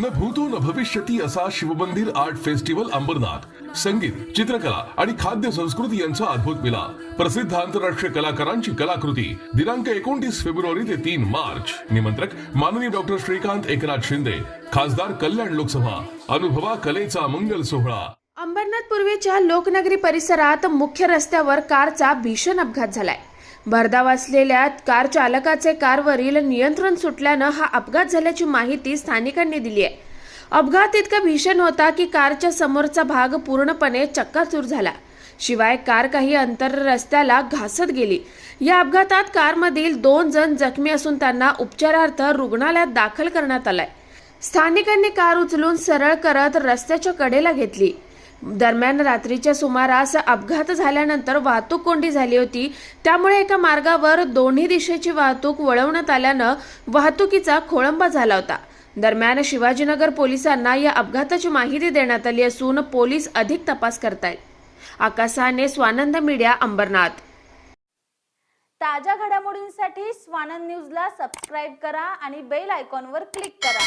न भूतो न भविष्यती असा शिवमंदिर आर्ट फेस्टिवल अंबरनाथ. संगीत चित्रकला आणि खाद्य संस्कृती यांचा अद्भुत मिलाप प्रसिद्ध आंतरराष्ट्रीय कलाकारांची कलाकृती दिनांक एकोणतीस फेब्रुवारी ते तीन मार्च. निमंत्रक माननीय डॉक्टर श्रीकांत एकनाथ शिंदे खासदार कल्याण लोकसभा. अनुभवा कलेचा मंगल सोहळा. अंबरनाथ पूर्वीच्या लोकनगरी परिसरात मुख्य रस्त्यावर कारचा भीषण अपघात झालाय. भरधाव असलेल्या कार चालकाचे कारवरील नियंत्रण सुटल्यानं हा अपघात झाल्याची माहिती स्थानिकांनी दिली आहे. अपघात इतका भीषण होता की कारच्या समोरचा भाग पूर्णपणे चक्काचूर झाला. शिवाय कार काही अंतर रस्त्याला घासत गेली. या अपघातात कारमधील दोन जण जखमी असून त्यांना उपचारार्थ रुग्णालयात दाखल करण्यात आलाय. स्थानिकांनी कार उचलून सरळ करत रस्त्याच्या कडेला घेतली. दरम्यान रात्रीच्या सुमारास अपघात झाल्यानंतर वाहतूक कोंडी झाली होती. त्यामुळे एका मार्गावर दोन्ही दिशेची वाहतूक वळवण्यात आल्यानं वाहतुकीचा खोळंबा झाला होता. दरम्यान शिवाजीनगर पोलिसांना या अपघाताची माहिती देण्यात आली असून पोलीस अधिक तपास करतायत. आकाशाने स्वानंद मीडिया अंबरनाथ. ताज्या घडामोडींसाठी स्वानंद न्यूजला सबस्क्राईब करा आणि बेल आयकॉनवर क्लिक करा.